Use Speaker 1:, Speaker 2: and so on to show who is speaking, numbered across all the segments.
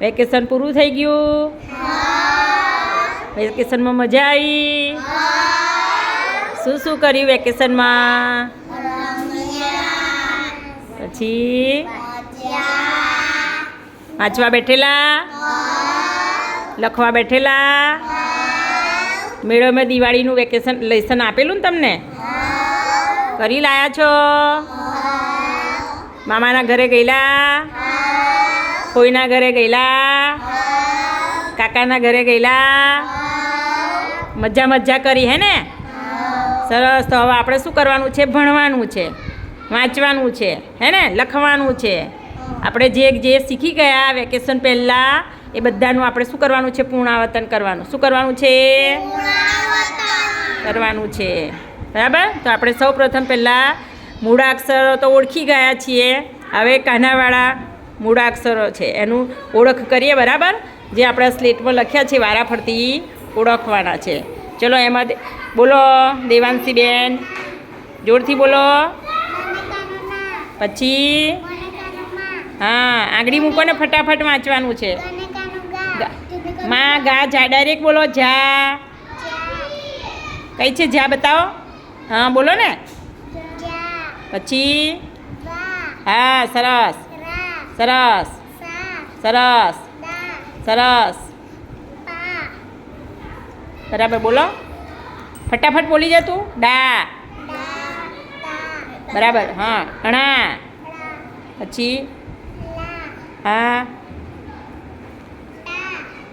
Speaker 1: Vacation પૂરું થઈ ગયું? વેકેશનમાં મજા આવી? શું શું કર્યું વેકેશનમાં? પછી? વાંચવા બેઠેલા? લખવા બેઠેલા? મેળામાં દિવાળીનું વેકેશન લેસન આપેલું ને તમને? કરી લાયા છો? મામાના ઘરે ગયેલા? કોઈના ઘરે ગયેલા? કાકાના ઘરે ગયેલા? મજા મજા કરી હે ને? સરસ. તો હવે આપણે શું કરવાનું છે? ભણવાનું છે. વાંચવાનું છે. હે ને? લખવાનું છે. આપણે જે જે શીખી ગયા વેકેશન પહેલાં એ બધાનું આપણે શું કરવાનું છે? પૂર્ણાવતન કરવાનું. શું કરવાનું છે? કરવાનું છે. બરાબર? તો આપણે સૌ પ્રથમ પહેલાં મૂળાક્ષરો તો ઓળખી ગયા છીએ. હવે કાનાવાળા મૂળાક્ષરો છે. એનું ઓળખ કરીએ બરાબર? જે આપણા સ્લેટમાં લખ્યા છે વારાફરતી ઓળખવાના છે. ચલો એમાં બોલો દેવાંશીબેન. જોરથી બોલો. પછી? હા આંગળી મૂકો ને ફટાફટ વાંચવાનું છે. માં ગા જા ડાયરેક્ટ બોલો જા. કઈ છે? જા બતાવો. હા બોલો ને. પછી? હા સરસ. સરસ. સરસ. સરસ. બરાબર બોલો. ફટાફટ બોલી જા તું. ડા. બરાબર, હા. ઘણા પછી? હા.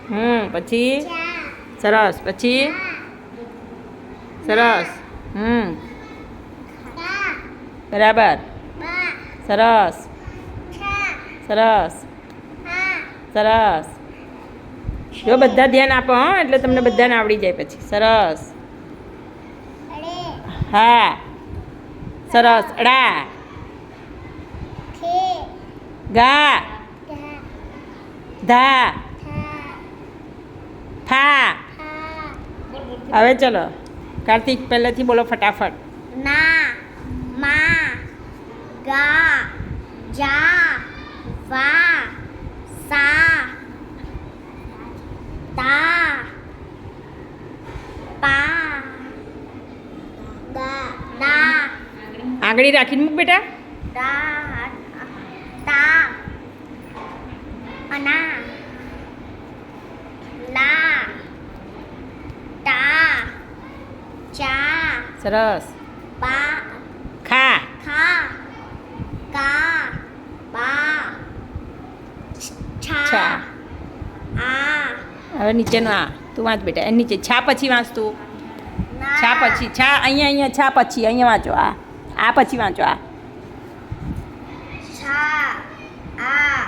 Speaker 1: હમ, પછી? સરસ. પછી? સરસ. હમ. બરાબર. સરસ. સરસ. સરસ. જો બધા ધ્યાન આપો, હં, એટલે તમને બધાને આવડી જાય પછી. સરસ. હા. સરસ. અડા. ગા ધા. થા. હવે ચલો. કાર્તિક, પહેલેથી બોલો ફટાફટ.
Speaker 2: ના. મા. ગા. જા. વા સા તા પા દા દા
Speaker 1: આંગળી રાખીને મૂક બેટા
Speaker 2: દા તા અના લા ટા ચા
Speaker 1: સરસ
Speaker 2: પા
Speaker 1: ખા
Speaker 2: ખા કા બા છા
Speaker 1: છા.
Speaker 2: આ
Speaker 1: હવે નીચેનું આ. તું વાંચ બેટા એ નીચે છા પછી વાંચ તું. છા પછી છા અહીંયા અહીંયા છા પછી અહીંયા વાંચો આ. આ પછી વાંચો આ.
Speaker 2: છા આ